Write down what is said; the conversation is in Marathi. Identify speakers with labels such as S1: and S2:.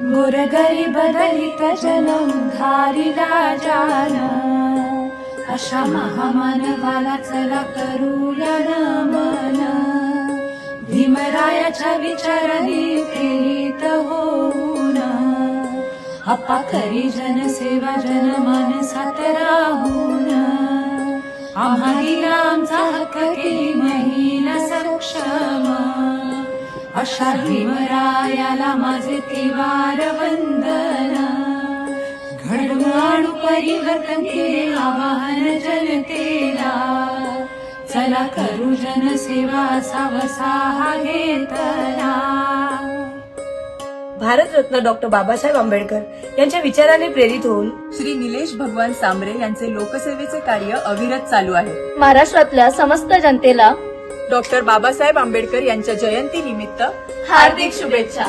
S1: गुरगरिबदलितजनं धारिराजान जनौ। धारि राजा न अश महामनवान भीमराया विचारी प्रेरित हन अप्पा जन सेवा जन मन सतराहु न आहारी राम साकी अशा भीमरायाला माझे तिवार वंदन. घडवून आणू परिवर्तन केले आवाहन जनतेला. चला करू जनसेवा असा वसाहा घेतला
S2: भारतरत्न डॉक्टर बाबासाहेब आंबेडकर यांच्या विचाराने प्रेरित होऊन
S3: श्री निलेश भगवान सांबरे यांचे लोकसेवेचे कार्य अविरत चालू आहे.
S4: महाराष्ट्रातल्या समस्त जनतेला
S3: डॉक्टर बाबासाहेब आंबेडकर यांच्या जयंती निमित्त
S4: हार्दिक शुभेच्छा.